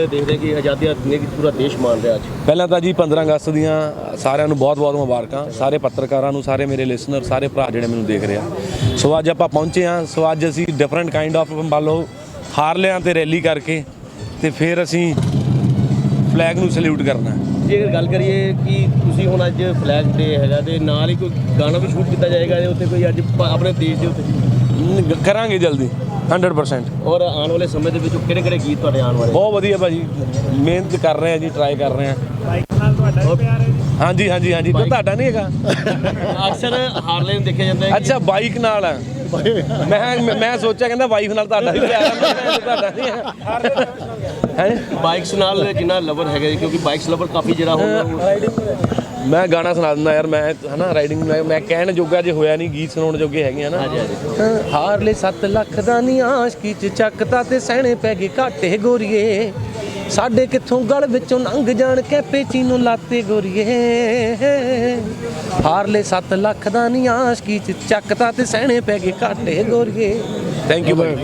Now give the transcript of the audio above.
ਦੇਖਦੇ ਕਿ ਆਜ਼ਾਦੀ ਦਿਨ ਦੀ ਪੂਰਾ ਦੇਸ਼ ਮਾਣ ਰਿਹਾ ਅੱਜ। ਪਹਿਲਾਂ ਤਾਂ ਜੀ 15 ਅਗਸਤ ਦੀਆਂ ਸਾਰਿਆਂ ਨੂੰ ਬਹੁਤ-ਬਹੁਤ ਮੁਬਾਰਕਾਂ। ਸਾਰੇ ਪੱਤਰਕਾਰਾਂ ਨੂੰ ਸਾਰੇ ਮੇਰੇ ਲਿਸਨਰ ਸਾਰੇ ਭਰਾ ਜਿਹੜੇ ਮੈਨੂੰ ਦੇਖ ਰਹੇ ਆ। ਸੋ ਅੱਜ ਆਪਾਂ ਪਹੁੰਚੇ ਆ ਸੋ ਅੱਜ ਅਸੀਂ ਡਿਫਰੈਂਟ ਕਾਈਂਡ ਆਫ ਮੰਨ ਲਓ ਹਾਰਲਿਆਂ ਤੇ ਰੈਲੀ ਕਰਕੇ ਤੇ ਫਿਰ ਅਸੀਂ ਫਲੈਗ ਨੂੰ ਸਲੂਟ ਕਰਨਾ। ਜੇ ਗੱਲ ਕਰੀਏ ਕਿ ਤੁਸੀਂ ਹੁਣ ਅੱਜ ਫਲੈਗ ਡੇ ਹੈਗਾ ਤੇ ਨਾਲ ਹੀ ਕੋਈ ਗਾਣਾ ਵੀ ਸ਼ੂਟ ਕੀਤਾ ਜਾਏਗਾ ਇਹਦੇ ਉੱਤੇ ਕੋਈ ਅੱਜ ਆਪਣੇ ਦੇਸ਼ ਦੇ ਉੱਤੇ? ਕਰਾਂਗੇ ਜਲਦੀ। 100% ਔਰ ਆਉਣ ਵਾਲੇ ਸਮੇਂ ਦੇ ਵਿੱਚ ਕਿਹੜੇ ਕਿਹੜੇ ਗੀਤ ਤੁਹਾਡੇ ਆਉਣ ਵਾਲੇ? ਬਹੁਤ ਵਧੀਆ ਭਾਜੀ। ਮਿਹਨਤ ਕਰ ਰਹੇ ਆ ਜੀ ਟਰਾਈ ਕਰ ਰਹੇ ਆ। ਹਾਂਜੀ ਹਾਂਜੀ ਹਾਂਜੀ। ਤੁਹਾਡਾ ਨਹੀਂ ਹੈਗਾ? ਅਕਸਰ ਹਾਰਲੇ ਨੂੰ ਦੇਖਿਆ ਜਾਂਦਾ ਹੈ ਅੱਛਾ ਬਾਈਕ ਨਾਲ ਮੈਂ ਮੈਂ- ਸੋਚਿਆ ਕਹਿੰਦਾ ਵਾਈਫ ਨਾਲ ਤੁਹਾਡਾ ਵੀ ਪਿਆਰ ਆ ਮੈਂ ਕਿਹਾ ਤੁਹਾਡਾ ਨਹੀਂ ਹੈ ਹੈ? ਬਾਈਕਸ ਨਾਲ ਜਿੰਨਾ ਲਵਰ ਹੈਗਾ ਜੀ, ਕਿਉਂਕਿ ਬਾਈਕਸ ਲਵਰ ਕਾਫੀ ਜਿਹੜਾ ਹੁਣ ਮੈਂ ਗਾਣਾ ਸੁਣਾ ਦਿੰਦਾ ਯਾਰ ਮੈਂ ਹਨਾ ਰਾਈਡਿੰਗ ਮੈਂ ਮੈਂ ਕਹਿਣ ਜੋਗਾ ਜੇ ਹੋਇਆ ਨਹੀਂ ਗੀਤ ਸੁਣਾਉਣ ਜੋਗੇ ਹੈਗੇ ਹਨਾ ਹਾਂਜੀ ਹਾਂਜੀ। ਹਾਰਲੇ 7 ਲੱਖ ਦਾ ਨੀ ਆਸ਼ਕੀ ਚ ਚੱਕਤਾ ਤੇ ਸਹਿਣੇ ਪੈ ਗਏ ਘਾਟੇ ਗੋਰੀਏ। ਸਾਡੇ ਕਿੱਥੋਂ ਗਲ ਵਿੱਚੋਂ ਲੰਘ ਜਾਣ ਕੈਪੇ ਚੀਨੋ ਲਾਤੇ ਗੋਰੀਏ। ਹਾਰਲੇ 7 ਲੱਖ ਦਾ ਨੀ ਆਸ਼ਕੀ ਚ ਚੱਕਤਾ ਤੇ ਸਹਿਣੇ ਪੈ ਗਏ ਘਾਟੇ ਗੋਰੀਏ। Thank you by